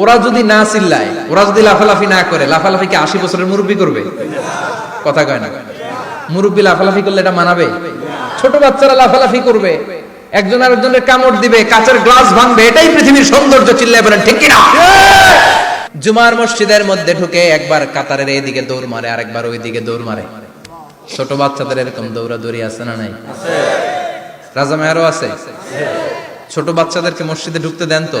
ওরা যদি না চিল্লায়, ওরা যদি লাফালাফি না করে, লাফালাফি কি আশি বছরের মুরব্বী করবে? কথা কয় না। মুরব্বী লাফালাফি করলে এটা মানাবে? ছোট বাচ্চারা লাফালাফি করবে। একজন আরেকজনের কামড় দিবে, কাঁচের গ্লাস ভাঙবে, এটাই পৃথিবীর সৌন্দর্য, চিল্লায় বলেন, ঠিক কিনা? জুমার মসজিদের মধ্যে ঢুকে একবার কাতারের এইদিকে দৌড় মারে, আরেকবার ওইদিকে দৌড় মারে। ছোট বাচ্চাদের এরকম দৌড়াদৌড়ি আছে না নাই? রাজা মেয়ারও আছে? ছোট বাচ্চাদেরকে মসজিদে ঢুকতে দেন তো?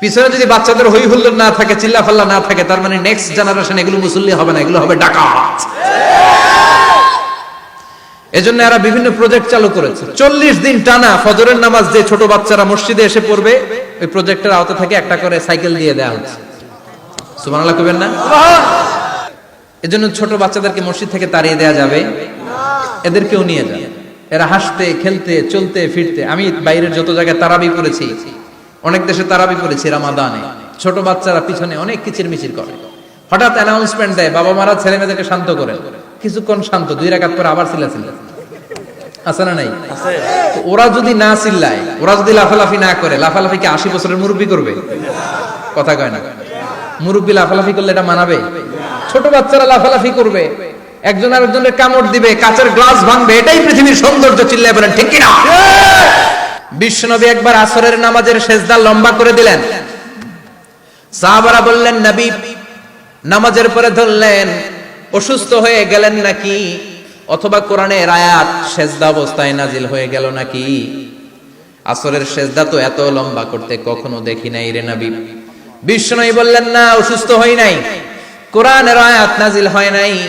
পিছনে যদি বাচ্চাদের হই হুল্লোড় না থাকে চিল্লা ফাল্লা না থাকে, তার মানে নেক্সট জেনারেশন এগুলো মুসল্লি হবে না, এগুলো হবে ডাকাত। এজন্য এরা বিভিন্ন প্রজেক্ট চালু করেছে। চল্লিশ দিন টানা ফজরের নামাজ যে ছোট বাচ্চারা মসজিদে এসে পড়বে, ওই প্রজেক্টের আওতা থেকে একটা করে সাইকেল দিয়ে দেওয়া হচ্ছে সুবহানাল্লাহ কবেন না? এজন্য ছোট বাচ্চাদেরকে মসজিদ থেকে তাড়িয়ে দেওয়া যাবে। এদেরকেও নিয়ে যাবে এরা হাসতে, খেলতে, চলতে, ফিরতে। আমি বাইরের যত জায়গায় তারাবি করেছি অনেক দেশে তারাবি করেছি রামাদানে। ছোট বাচ্চারা পিছনে অনেক কিচির মিচির করে। হঠাৎ অ্যানাউন্সমেন্ট দেয় বাবা মারা ছেলে মেয়েদেরকে শান্ত করে। কিছুক্ষণ শান্ত দুই রাকাত পরে আবার চিল্লা চিল্লা আছে না নাই? ওরা যদি না চিল্লায় ওরা যদি লাফালাফি না করে লাফালাফি কি আশি বছরের মুরব্বী করবে? কথা কয় না। মুরব্বী লাফালাফি করলে এটা মানাবে? ছোট বাচ্চারা লাফালাফি করবে। একজন আরেকজনের কামড় দিবে কাঁচের গ্লাস ভাঙবে এটাই পৃথিবীর সৌন্দর্য চিল্লায় বলেন ঠিক কিনা? বিশ্বনবী একবার আসরের নামাজের সেজদা লম্বা করে দিলেন। সাহাবারা বললেন, নবী, নামাজের পরে ধরলেন, অসুস্থ হয়ে গেলেন নাকি? অথবা কোরআনের আয়াত সেজদা অবস্থায় নাজিল হয়ে গেল নাকি? আসরের সেজদা তো এত লম্বা করতে কখনো দেখি নাই রে নবী। বিষ্ণুই বললেন, না, অসুস্থ হই নাই। কোরআনের আয়াত নাজিল হয় নাই।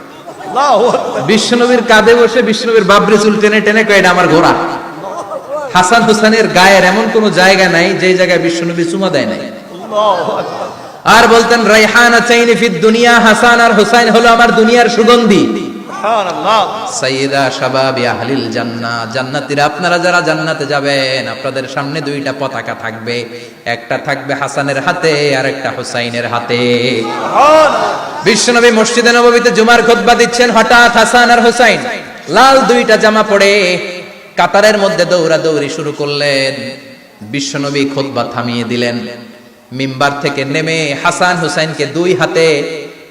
বিশ্বনবীর কাঁধে বসে বিশ্বনবীর বাবরি চুল টেনে টেনে কয়েটা আমার ঘোড়া? হাসান হোসেনের গায়ের এমন কোন জায়গা নাই যে জায়গায় বিশ্বনবী চুমা দেয় নাই। আর বলতেন রাইহানা চাইনি ফিদ দুনিয়া হাসান আর হুসাইন হলো আমার দুনিয়ার সুগন্ধি। সাইয়্যিদা শাবাবি আহলিল জান্নাহ জান্নাতীরা আপনারা যারা জান্নাতে যাবেন আপনাদের সামনে দুইটা পতাকা থাকবে। একটা থাকবে হাসানের হাতে আর একটা হুসাইনের হাতে। বিশ্বনবী মসজিদে নববীতে জুমার খুতবা দিচ্ছেন হঠাৎ হাসান আর হুসাইন। লাল দুইটা জামা পরে কাতারের মধ্যে দৌড়া দৌড়ি শুরু করলেন। বিশ্বনবী খুতবা থামিয়ে দিলেন। মিম্বার থেকে নেমে হাসান হুসাইনকে দুই হাতে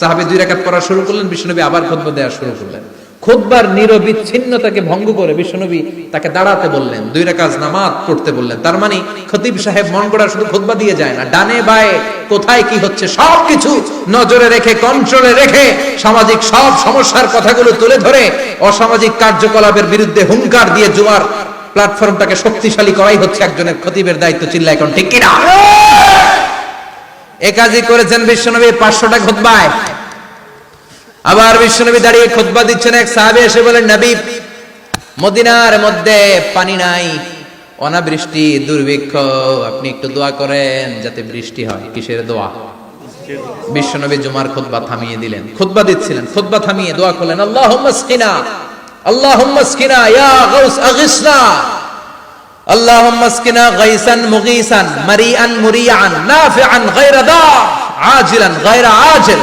সাহাবি দুই রাকাত পড়া শুরু করলেন, বিশ্বনবী আবার খুতবা দেওয়া শুরু করলেন। খুতবার নিরবিচ্ছিন্নতাকে ভঙ্গ করে বিশ্বনবী তাকে দাঁড়াতে বললেন, দুই রাকাত নামাজ পড়তে বললেন। তার মানে খতিব সাহেব মন গড়া শুধু খুতবা দিয়ে যায় না, ডানে বায়ে কোথায় কি হচ্ছে সব কিছু নজরে রেখে কন্ট্রোলে রেখে সামাজিক সব সমস্যার কথাগুলো তুলে ধরে অসামাজিক কার্যকলাপের বিরুদ্ধে হুঙ্কার দিয়ে জুয়ার প্ল্যাটফর্মটাকে শক্তিশালী করাই হচ্ছে একজনের খতিবের দায়িত্ব চিল্লা এখন ঠিক কিনা? এ করেছেন বিশ্বনবী পাঁচশোটা খুতবায় আবার বিশ্বনবী দাঁড়িয়ে খুতবা দিচ্ছেন এক সাহাবি, এসে বলেন, নবী, মদিনার মধ্যে পানি নাই, অনাবৃষ্টি, দুর্ভিক্ষ, আপনি একটু দোয়া করেন যাতে বৃষ্টি হয়। কিসের দোয়া? বিশ্বনবী জুমার খুতবা থামিয়ে দিলেন। খুতবা দিচ্ছিলেন, খুতবা থামিয়ে দোয়া করলেন, আল্লাহুম্মা স্কিনা আল্লাহুম্মা স্কিনা ইয়া গাউস, আগিসনা, আল্লাহুম্মা স্কিনা গাইসান মুগীসান, মারিআন মুরিআন, নাফিআন গায়রা দা আজিলান গায়রা আজিল।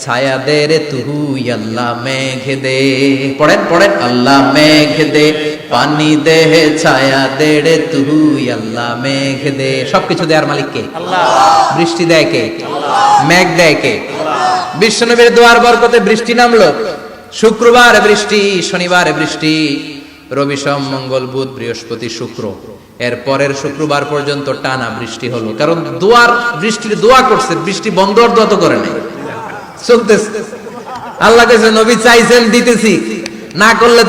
ছায়া দে রে তুই আল্লাহ মেঘ দে। পড়েন পড়েন আল্লাহ মেঘ দে। পানি দে ছায়া দে রে তুই আল্লাহ মেঘ দে। সবকিছু দেয়ার মালিক কে? বৃষ্টি দেয় কে? মেঘ দেয় কে? বিশ্বনবীর দোয়ার বরকতে বৃষ্টি নামলো। শুক্রবার বৃষ্টি শনিবার বৃষ্টি। রবি সোম মঙ্গল বুধ বৃহস্পতি শুক্র। এর পরের শুক্রবার পর্যন্ত টানা বৃষ্টি হলো। কারণ দোয়ার বৃষ্টির দোয়া করছে বৃষ্টি বন্ধ দোয়া তো করে নাই। চলতেছে। আল্লাহ কাছে নবী চাইছেন দিতেছি। না করলে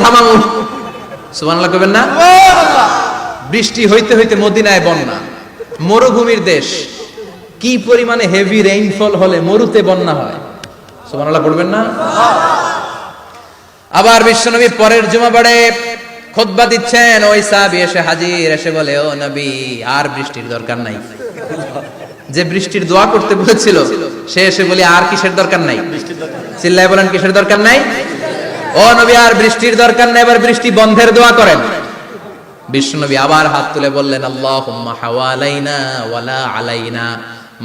কবেন না? বৃষ্টি হইতে হইতে মদিনায় বন্যা। মরুভূমির দেশ। কি পরিমাণে হেভি রেইনফল হলে মরুতে বন্যা হয়? সুবহানাল্লাহ পড়বেন না? আবার বিশ্বনবী পরের জুমাবারে খুতবা দিচ্ছেন ওই সাহাবী এসে হাজির এসে বলে ও নবী আর বৃষ্টির দরকার নাই। যে বৃষ্টির দোয়া করতে বলেছিল সে এসে বলি আর কিসের দরকার নাই? চিল্লায় বলেন কিসের দরকার নাই? ও নবী আর বৃষ্টির দরকার নাই। এবার বৃষ্টি বন্ধের দোয়া করেন। বিশ্বনবী আবার হাত তুলে বললেন আল্লাহ হাওয়ালাইনা ওয়ালা আলাইনা।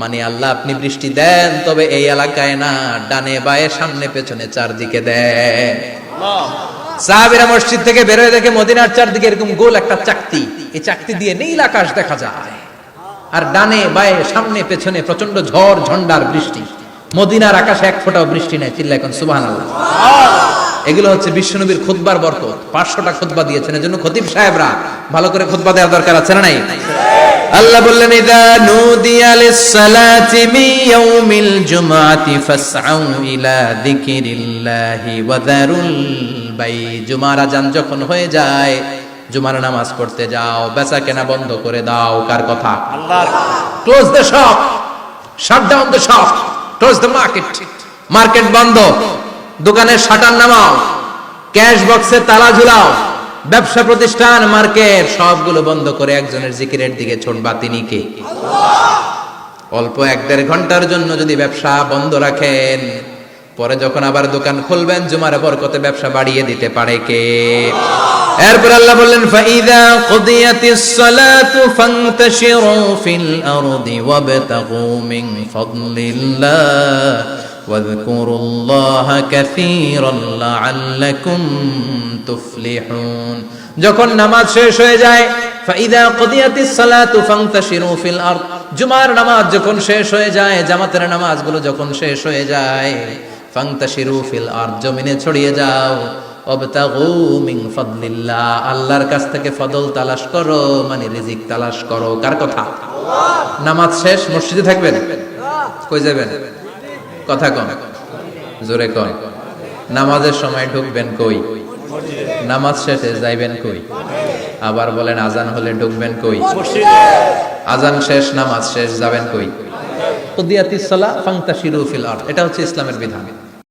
মানে আল্লাহ আপনি বৃষ্টি দেন তবে এই এলাকায় না ডানে বায়ে সামনে পেছনে চারদিকে দেন। সাহাবিরা মসজিদ থেকে বের হয়ে দেখে মদিনার চারদিকে এরকম গোল একটা চাকতি। এই চাকতি দিয়ে নীল আকাশ দেখা যায়। আর ডানে, বায়ে, সামনে, পেছনে প্রচণ্ড ঝড় ঝন্ডার বৃষ্টি। মদিনার আকাশে এক ফোঁটাও বৃষ্টি নেই চিল্লা এখন সুবাহ এগুলো হচ্ছে বিশ্বনবীর খুতবার বরকত। পাঁচশোটা খুতবা দিয়েছেন, এজন্য খতিব সাহেবরা, ভালো করে খুতবা দেওয়ার দরকার আছে না নাই? আল্লাহ বললেন, ইদা নুদিয়া লিস-সালাতি ইয়াউমিল জুমআতি ফাসআউ ইলা যিকিরিল্লাহি ওয়া বাই। জুমার আজান যখন হয়ে যায় জুমার নামাজ পড়তে যাও বেচা কেনা বন্ধ করে দাও কার কথা? Close the shop shut down the shop close the market market বন্ধ দোকানের শাটার নামাও ক্যাশ বক্সে তালা ঝুলাও ব্যবসা প্রতিষ্ঠান মার্কেট সবগুলো বন্ধ করে একজনের জিকিরের দিকে ছোটবা তিনি কে? অল্প এক দেড় ঘণ্টার জন্য যদি ব্যবসা বন্ধ রাখেন পরে যখন আবার দোকান খুলবেন, জুমার বরকতে ব্যবসা বাড়িয়ে দিতে পারে কে? এরপর আল্লাহ বললেন, ফাইদা কুদিয়াতিস সালাতু ফান্তাশিরু ফিল আরদি ওয়াবতাগু মিন ফাদলিল্লাহ ওয়াযকুরুল্লাহা কাসীরান লাআল্লাকুম তুফলিহুন। যখন নামাজ শেষ হয়ে যায়, ফাইদা কুদিয়াতিস সালাতু ফান্তাশিরু ফিল আরদ। জুমার নামাজ যখন শেষ হয়ে যায়, জামাতের নামাজগুলো যখন শেষ হয়ে যায় ফান্তাশিরু ফিল আরদ জমিনে ছড়িয়ে যাও। আল্লাহর কাছ থেকে ফদল তালাশ করো মানে রিজিক তালাশ করো। কার কথা? নামাজ শেষ মসজিদে থাকবেন? কই যাবেন? কথা কম জোরে কম নামাজের সময় ঢুকবেন কই? নামাজ শেষে যাইবেন কই? আবার বলেন আজান হলে ঢুকবেন কই? আজান শেষ নামাজ শেষ যাবেন কই? কুদিয়াতিস সালা ফাংতাশিরু ফিল আর্ট এটা হচ্ছে ইসলামের বিধান।